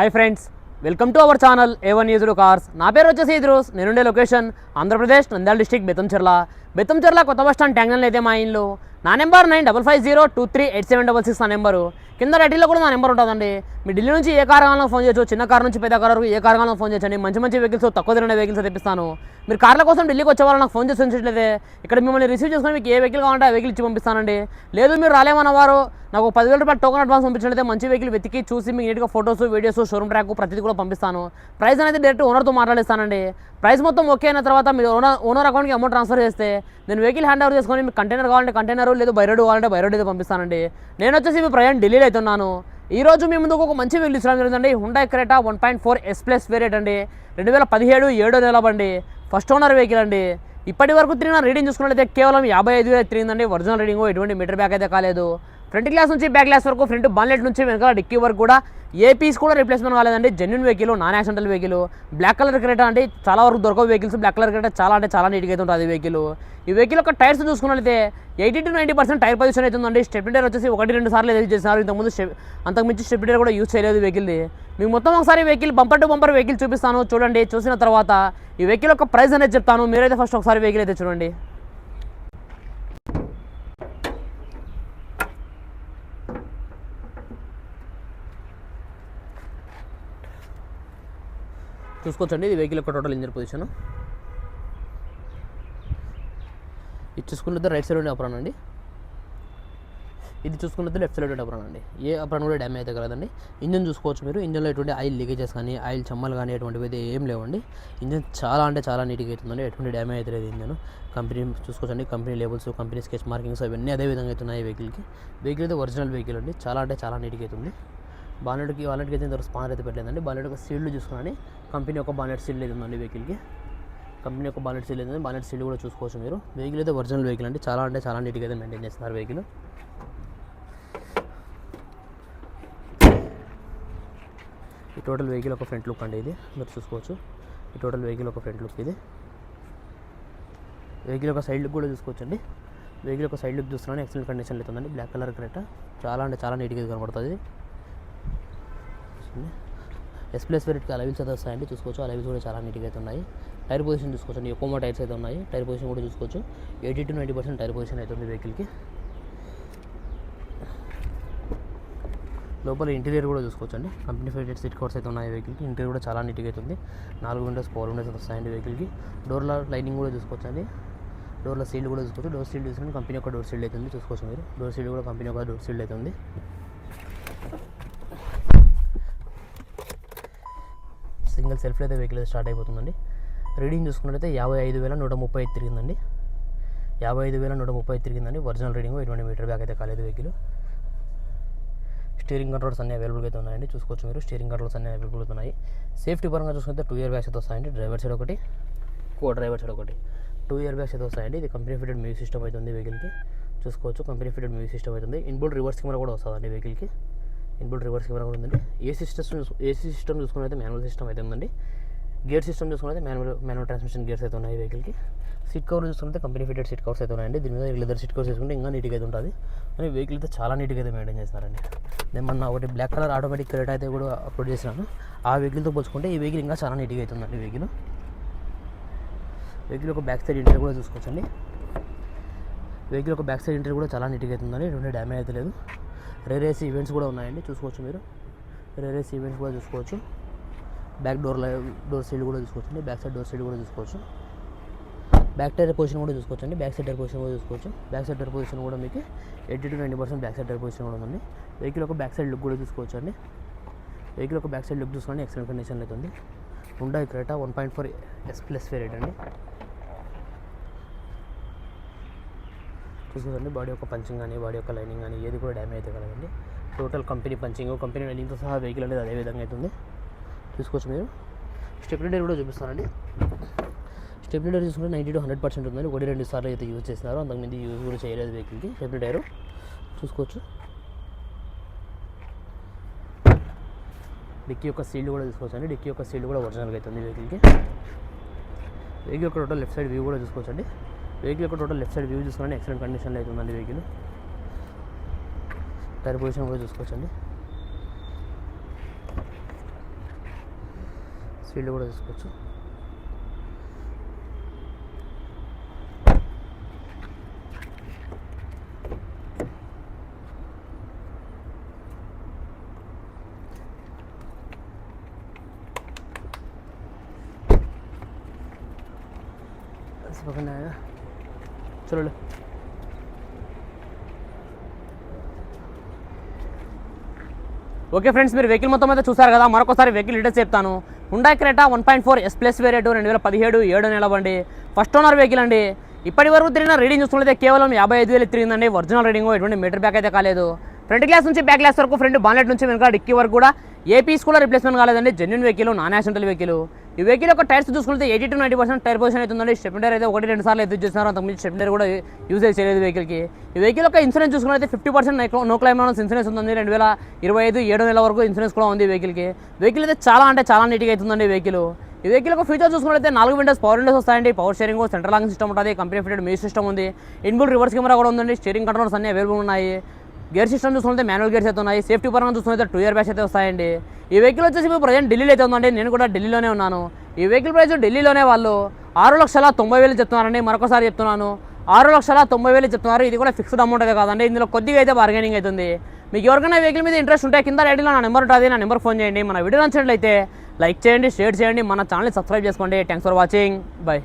Hi friends welcome to our channel A one used cars నా పేరు వచ్చేసి ఈద్రోస్ నేనుండే లొకేషన్ ఆంధ్రప్రదేశ్ నంద్యాల డిస్టిక్ బెత్తంచెర్ల బెత్తంచెర్ల కొత్త బస్ స్టాండ్ ట్యాంగ్నల్ అయితే మా ఇల్లు. నా number nine double five zero two three eight seven double six నా నెంబరు కింద రెడ్డిలో కూడా నా నెంబర్ ఉంటుందండి. మీ ఢిల్లీ నుంచి ఏ కార్ ఫోన్ చేయొచ్చు. చిన్న కార్ నుంచి పెద్ద కార్ వరకు ఏ కార్ ఫోన్ చేయొచ్చండి మంచి మంచి వెహికల్స్ తక్కువ తిరిగిన వెహికల్స్ తెప్పిస్తాను. మీరు కార్ల కోసం ఢిల్లీకి వచ్చే వాళ్ళు నాకు ఫోన్ చేసి ఉంచట్లేదే ఇక్కడ మిమ్మల్ని రిసీవ్ చేసుకుని మీకు ఏ వెహికల్ కావాలంటే ఆ వెహికల్ ఇచ్చి పంపిస్తానండి. లేదు మీరు రాలేమన్న వారు నాకు ఒక పదివేల రూపాయలు టోకన్ అడ్వాన్స్ పంపించినట్లయితే మంచి వెహికల్ వెతికి చూసి మీకు నీట్గా ఫోటోస్ వీడియోస్ షోరూమ్ ట్రాక్ ప్రతిదీ కూడా పంపిస్తాను. ప్రైస్ అనేది డైరెక్ట్ ఓనర్తో మాట్లాడిస్తానండి. ప్రైస్ మొత్తం ఓకే అయిన తర్వాత మీరు ఓనర్ ఓనర్ అకౌంట్కి అమౌంట్ ట్రాన్స్ఫర్ చేస్తే నేను వెహికల్ హ్యాండ్ ఓవర్ చేసుకొని మీకు కంటైనర్ కావాలంటే కంటైనర్ లేదు బైరోడ్ కావాలంటే బైరోడ్ అయితే పంపిస్తానండి. నేను వచ్చేసి మీ ప్రయాణం ఢిల్లీలో అవుతున్నాను. ఈ రోజు మీ ముందుకు ఒక మంచి వెహికల్ ఇచ్చడం జరిగిందండి Hyundai Creta one point four S plus variant అండి. రెండు వేల పదిహేడు ఏడో నెల బండి. ఫస్ట్ ఓనర్ వెహికల్ అండి. ఇప్పటి వరకు తిరిగిన రీడింగ్ చూసుకున్నట్లయితే కేవలం యాభై ఐదు వేలు తిరిగిందండి. ఒరిజినల్ రీడింగ్ ఎటువంటి మీటర్ బ్యాక్ అయితే కాలేదు. ఫ్రంట్ గ్లాస్ నుంచి బ్యాక్ గ్లాస్ వరకు ఫ్రంట్ బాన్లెట్ నుంచి వెనకాల డిక్కీ వరకు కూడా ఏ పీస్ కూడా రిప్లేస్మెంట్ కాలేదండి. Genuine vehicle non accidental vehicle black colour Creta అంటే చాలా వరకు దొరకవు వెహికల్స్ బ్లాక్ కలర్ క్రేటా చాలా అంటే చాలా నీట్గా అయితే ఉంటుంది వెహికల్ ఈ వెహికల్ యొక్క టైర్స్ చూసుకున్నట్లయితే eighty to ninety percent tyre position అవుతుందండి స్టెప్ టైర్ వచ్చేసి ఒకటి రెండు సార్లు యూజ్ చేసినారు ఇంతకుముందు స్టెప్ అంతకుమించి స్టెప్ టైర్ కూడా యూజ్ చేయలేదు వెహికల్ది మీకు మొత్తం ఒకసారి vehicle bumper to bumper vehicle చూపిస్తాను. చూడండి చూసిన తర్వాత ఈ వెహికల్ యొక్క ప్రైస్ అనేది చెప్తాను. మీరైతే ఫస్ట్ ఒకసారి వెహికల్ అయితే చూడండి. చూసుకోవచ్చండి. ఇది వెహికల్ యొక్క టోటల్ ఇంజన్ పొజిషన్ ఇది చూసుకున్నది రైట్ సైడ్ ఉండే అప్రాన్ అండి. ఇది చూసుకున్నది లెఫ్ట్ సైడ్ ఉండే అప్రాన్ అండి. ఏ అప్రాన్ కూడా డ్యామేజ్ అయితే కలదండి ఇంజన్ చూసుకోవచ్చు మీరు. ఇంజన్లో ఎటువంటి ఆయిల్ లీకేజెస్ కానీ ఆయిల్ చమ్మలు కానీ ఎటువంటివి అయితే ఏం లేవండి. ఇంజన్ చాలా అంటే చాలా నీట్గా అవుతుందండి. ఎటువంటి డ్యామేజ్ అయితే లేదు ఇంజన్. కంపెనీ చూసుకోవచ్చండి. Company labels company sketch markings అవన్నీ అదే విధంగా అవుతున్నాయి వెహికల్కి వెహికల్ అయితే ఒరిజినల్ వెహికల్ అండి. చాలా అంటే చాలా నీట్గా అవుతుంది. బానెట్కి వాలెట్కి అయితే ఇంతవరకు స్పానర్ అయితే పెట్టలేదండి. బానెట్ ఒక సీడ్లు చూసుకున్నాను కంపెనీ ఒక బానెట్ సీల్ లేదు ఉందండి వెహికల్కి. కంపెనీ యొక్క బానెట్ సీల్ అయితే బానెట్ సీల్ కూడా చూసుకోవచ్చు మీరు. వెహికల్ అయితే ఒరిజినల్ వెహికల్ అండి. చాలా అంటే చాలా నీట్గా అయితే మెయింటైన్ చేస్తున్నారు వెహికల్. ఈ టోటల్ వెహికల్ ఒక ఫ్రంట్ లుక్ అండి ఇది. మీరు చూసుకోవచ్చు. ఈ టోటల్ వెహికల్ ఒక ఫ్రంట్ లుక్ ఇది. వెహికల్ ఒక సైడ్ లుక్ కూడా చూసుకోవచ్చు అండి వెహికల్ ఒక సైడ్ లుక్ చూస్తున్నాను. ఎక్సలెంట్ కండిషన్ అవుతుందండి బ్లాక్ కలర్ కరెక్ట్? చాలా అంటే చాలా నీట్గా కనబడుతుంది. ఎస్ ప్లస్ వెరైటీకి అలవిల్స్ అయితే వస్తాయండి. చూసుకోవచ్చు. అలవిల్స్ కూడా చాలా నీట్గా అయితే ఉన్నాయి. టైర్ పొజిషన్ చూసుకోవచ్చు. ఎక్కువ టైర్స్ అయితే ఉన్నాయి. టైర్ పొజిషన్ కూడా చూసుకోవచ్చు. Eighty to ninety percent tyre position అయితే ఉంది వెహికల్కి లోపల ఇంటీరియర్ కూడా చూసుకోవచ్చు అండి కంపెనీ ఫైటెడ్ సీట్ కవర్స్ అయితే ఉన్నాయి వెహికల్కి ఇంటీరియర్ కూడా చాలా నీట్గా అవుతుంది నాలుగు విండోస్ ఫోర్ విండోస్ అయితే వస్తాయండి వెహికల్కి డోర్ల లైనింగ్ కూడా చూసుకోవచ్చు అండి డోర్ల సీల్ కూడా చూసుకోవచ్చు. డోర్ సీల్ చూసుకుని కంపెనీ యొక్క డోర్ సీల్డ్ అవుతుంది చూసుకోవచ్చు మీరు. డోర్ సీల్ కూడా కంపెనీ యొక్క డోర్ సీల్డ్ అవుతుంది సెల్ఫ్లో అయితే వెహికల్ స్టార్ట్ అయిపోతుందండి. రీడింగ్ చూసుకున్నట్లయితే యాభై ఐదు వేల నూట ముప్పై ఐదు తిరిగిందండి. యాభై ఐదు వేల నూట ముప్పై ఐదు తిరిగిందండి. ఒరిజినల్ రీడింగ్ ఎటువంటి మీటర్ బ్యాక్ అయితే కాలేదు వెహికల్ స్టీరింగ్ కంట్రోల్స్ అన్ని అవైలబుల్గా అయితే ఉన్నాయండి. చూసుకోవచ్చు మీరు. స్టీరింగ్ కంట్రోల్స్ అన్ని అవైలబుల్ ఉన్నాయి. సేఫ్టీ పరంగా చూసుకుంటే టూ ఇయర్ బ్యాగ్స్ అయితే వస్తాయండి. డ్రైవర్ సైడ్ ఒకటి కో డ్రైవర్ సైడ్ ఒకటి. టూ ఇయర్ బ్యాగ్స్ అయితే వస్తాయండి. ఇది కంపెనీ ఫిటెడ్ మ్యూజిక్ సిస్టమ్ అవుతుంది వెహికల్కి చూసుకోవచ్చు. కంపెనీ ఫిటెడ్ మ్యూజిక్ సిస్టమ్ అవుతుంది ఇన్బుల్ రివర్స్ కెమెరా కూడా వస్తుందండి వెహికల్కి ఇన్బుల్ రివర్స్ కెమెరా కూడా ఉందండి. ఏసీ సిస్టమ్ ఏసీ సిస్టమ్ చూసుకుని అయితే మాన్యువల్ సిస్టమ్ అయితే ఉందండి. గేర్ సిస్టమ్ చూసుకుని అయితే మాన్యువల్ మాన్యువల్ ట్రాన్స్మిషన్ గేర్స్ అయితే ఉన్నాయి వెహికల్కి సీట్ కవర్ చూసుకుంటే కంపెనీ ఫిటెడ్ సీట్ కవర్స్ అయితే ఉన్నాయండి. దీని మీద లెదర్ సీట్ కవర్స్ వేసుకుంటే ఇంకా నీట్గా అయితే ఉంటుంది. కానీ వెహికల్ అయితే చాలా నీట్గా అయితే మెయింటైన్ చేస్తున్నారండి. నేను మొన్న ఒకటి బ్లాక్ కలర్ ఆటోమేటిక్ క్రెడిట్ అయితే కూడా అప్లోడ్ చేసినాను. ఆ వెహికల్తో పోల్చుకుంటే ఈ వెహికల్ ఇంకా చాలా నీట్గా అవుతుందండి వెహికల్ వెహికల్ ఒక బ్యాక్ సైడ్ ఇంటర్ కూడా చూసుకోవచ్చండి. వెహికల్ ఒక బ్యాక్ సైడ్ ఇంటర్ కూడా చాలా నీట్గా అవుతుందండి ఎటువంటి డ్యామేజ్ అయితే లేదు. రేరేస్ ఈవెంట్స్ కూడా ఉన్నాయండి చూసుకోవచ్చు మీరు. రేరేస్ ఈవెంట్స్ కూడా చూసుకోవచ్చు. బ్యాక్ డోర్ డోర్ సైడ్ కూడా చూసుకోవచ్చు బ్యాక్ సైడ్ డోర్ సైడ్ కూడా చూసుకోవచ్చు. బ్యాక్ టైర్ పొజిషన్ కూడా చూసుకోవచ్చు అండి. బ్యాక్ సైడ్ టైర్ పొజిషన్ కూడా చూసుకోవచ్చు. బ్యాక్ సైడ్ టైర్ పొజిషన్ కూడా మీకు eighty to ninety percent back side tyre position కూడా ఉందండి. వెహికల్ ఒక బ్యాక్ సైడ్ లుక్ కూడా చూసుకోవచ్చు అండి. వెహికల్ ఒక బ్యాక్ సైడ్ లుక్ చూసుకోండి. ఎక్సలెంట్ కండిషన్లో అయితే ఉంది. Hyundai Creta one point four S plus variant అండి. చూసుకోండి బాడీ యొక్క పంచింగ్ కానీ బాడీ యొక్క లైనింగ్ కానీ ఏది కూడా డ్యామేజ్ అయితే కలదండి టోటల్ కంపెనీ పంచింగ్ కంపెనీ లైనింగ్తో సహా వెహికల్ అనేది అదే విధంగా అవుతుంది చూసుకోవచ్చు మీరు. స్టెబిలిటీ కూడా చూపిస్తానండి. స్టెబిలిటీ చూసుకుంటే నైంటీ టు హండ్రెడ్ పర్సెంట్ ఉందండి. ఒకటి రెండు సార్లు అయితే యూజ్ చేస్తున్నారు అంతకుమంది యూజ్ కూడా చేయలేదు వెహికల్కి స్టెబిలిటీ చూసుకోవచ్చు. డిక్కీ యొక్క సీల్ కూడా తీసుకోవచ్చండి డిక్కీ యొక్క సీల్ కూడా ఒరిజినల్గా అవుతుంది వెహికల్కి వెహికల్ యొక్క టోటల్ లెఫ్ట్ సైడ్ వ్యూ కూడా చూసుకోవచ్చు అండి వెహికల్ యొక్క టోటల్ లెఫ్ట్ సైడ్ వ్యూ చూసుకోండి ఎక్సలెంట్ కండిషన్లో అవుతుందండి వెహికల్ టైర్ పొజిషన్ కూడా చూసుకోవచ్చు అండి సీల్డ్ కూడా తీసుకోవచ్చు పక్కన ఓకే ఫ్రెండ్స్ మీరు వెహికల్ మొత్తం అయితే చూసారు కదా. మరొకసారి వెహికల్ డీటెయిల్స్ చెప్తాను. Hyundai Creta one point four S plus variant రెండు వేల పదిహేడు ఏడు నెల బండి ఫస్ట్ ఓనర్ వెహికల్ అండి. ఇప్పటి వరకు తిరిగిన రీడింగ్ చూసుకుంటే కేవలం యాభై ఐదు వేలు తిరిగిందండి. ఒరిజినల్ రీడింగ్ ఎటువంటి మీటర్ బ్యాక్ అయితే కాలేదు. ఫ్రంట్ గ్లాస్ నుంచి బ్యాక్ గ్లాస్ వరకు ఫ్రంట్ బాన్లెట్ నుంచి వెనక డిక్కీ వరకు కూడా ఏ పీస్ కూడా రిప్లేస్మెంట్ కాలేదండి. Genuine vehicle non accidental vehicle ఈ వెహికల్ యొక్క టైర్స్ చూసుకుంటే eighty to ninety percent tyre position అవుతుందండి స్టెప్లర్ అయితే ఒకటి రెండు సార్లు ఎదురు చేస్తున్నారు అంతకుముందు స్టెప్లర్ కూడా యూజ్ చేయలేదు వెహికల్కి. ఈ వెహికల్ యొక్క ఇన్సూరెన్స్ చూసుకుంటే fifty percent no claim insurance ఉంది రెండు వేల ఇరవై ఐదు ఏడు నెలల వరకు ఇన్సూరెన్స్ కూడా ఉంది వెహికల్కి. వెహికల్ అయితే చాలా అంటే చాలా నీట్గా అవుతుందండి వెహికల్. ఈ వెహికల్ ఒక ఫీచర్ చూసుకుంటే నాలుగు విండోస్ పవర్ విండోస్ వస్తాయండి. Power sharing central lock system ఉంటుంది. కంపెనీ ఫిటెడ్ మీ సిస్టమ్ ఉంది. ఇన్బుల్ రివర్స్ కెమెరా కూడా ఉందండి. స్టీరింగ్ కంట్రోల్స్ అన్ని అవైలబుల్ ఉన్నాయి. గేర్ సిస్టమ్ చూసుకుంటే మాన్యువల్ గేర్స్ అయితే ఉన్నాయి. సేఫ్టీ పరంగా చూసుకుంటే టూ ఇయర్ బ్యాచ్ అయితే వస్తాయండి. ఈ వెహికల్ వచ్చేసి ఇప్పుడు ప్రజెంట్ ఢిల్లీలో అయితే ఉందండి. నేను కూడా ఢిల్లీలోనే ఉన్నాను. ఈ వెహికల్ ప్రైస్ ఢిల్లీలోనే వాళ్ళు ఆరు లక్షల తొంభై వేలు చెప్తున్నారండి. మరొకసారి చెప్తున్నాను. ఆరు లక్షల తొంభై వేలు చెప్తున్నారు. ఇది కూడా ఫిక్స్డ్ అమౌంట్ అయితే కాదండి. ఇందులో కొద్దిగా అయితే బార్గెనింగ్ అవుతుంది మీకు ఎవరికైనా వెహికల్ మీద ఇంట్రెస్ట్ ఉంటే కింద రైడ్లో నా నెంబర్ ఉంటుంది. నా నెంబర్ ఫోన్ చేయండి. మన వీడియో నచ్చినట్లయితే లైక్ చేయండి షేర్ చేయండి. మన ఛానల్ సబ్స్క్రైబ్ చేసుకోండి. Thanks for watching bye